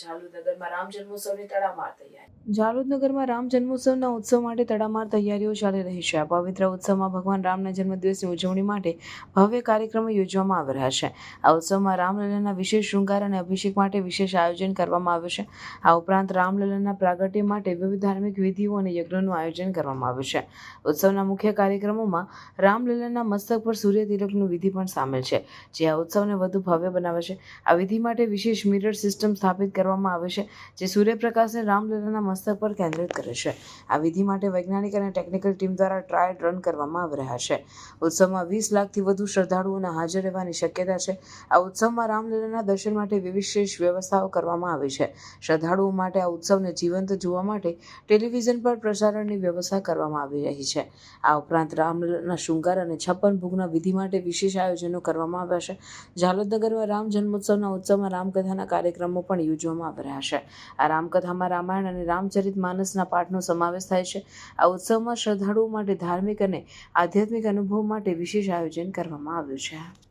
ઝાલુદનગરમાં રામ જન્મોત્સવની તડામાર તૈયારી. ઝાલુદનગરમાં રામ જન્મોત્સવના ઉત્સવ માટે તડામાર તૈયારીઓ ચાલી રહી છે. આ પવિત્ર ઉત્સવમાં ભગવાન રામના જન્મદિવસની ઉજવણી માટે ભવ્ય કાર્યક્રમો યોજવામાં આવી રહ્યા છે. આ ઉત્સવમાં રામલલાના વિશેષ શૃંગાર અને અભિષેક માટે વિશેષ આયોજન કરવામાં આવ્યું છે. આ ઉપરાંત રામલલાના પ્રાગટ્ય માટે વિવિધ ધાર્મિક વિધિઓ અને યજ્ઞોનું આયોજન કરવામાં આવ્યું છે. ઉત્સવના મુખ્ય કાર્યક્રમોમાં રામલલાના મસ્તક પર સૂર્ય તિલકનું વિધિ પણ સામેલ છે, જે આ ઉત્સવને વધુ ભવ્ય બનાવે છે. આ વિધિ માટે વિશેષ મિરર સિસ્ટમ સ્થાપિત કરવામાં આવે છે, જે સૂર્યપ્રકાશને રામલીલાના મસ્તક પર કેન્દ્રિત કરે છે. આ વિધિ માટે વૈજ્ઞાનિક અને ટેકનિકલ ટીમ દ્વારા ટ્રાયલ રન કરવામાં આવી રહ્યા છે. ઉત્સવમાં વીસ લાખથી વધુ શ્રદ્ધાળુઓના હાજર રહેવાની શક્યતા છે. આ ઉત્સવમાં રામલીલાના દર્શન માટે વિશેષ વ્યવસ્થાઓ કરવામાં આવી છે. શ્રદ્ધાળુઓ માટે આ ઉત્સવને જીવંત જોવા માટે ટેલિવિઝન પર પ્રસારણની વ્યવસ્થા કરવામાં આવી રહી છે. આ ઉપરાંત રામલલ્લાના શૃંગાર અને છપ્પન ભોગના વિધિ માટે વિશેષ આયોજનો કરવામાં આવ્યા છે. ઝાલોદનગરમાં રામ જન્મોત્સવના ઉત્સવમાં રામકથાના કાર્યક્રમો પણ યોજવામાં રહ્યા છે. આ રામકથામાં રામાયણ અને રામચરિત માનસના પાઠનો સમાવેશ થાય છે. આ ઉત્સવમાં શ્રદ્ધાળુઓ માટે ધાર્મિક અને આધ્યાત્મિક અનુભવ માટે વિશેષ આયોજન કરવામાં આવ્યું છે.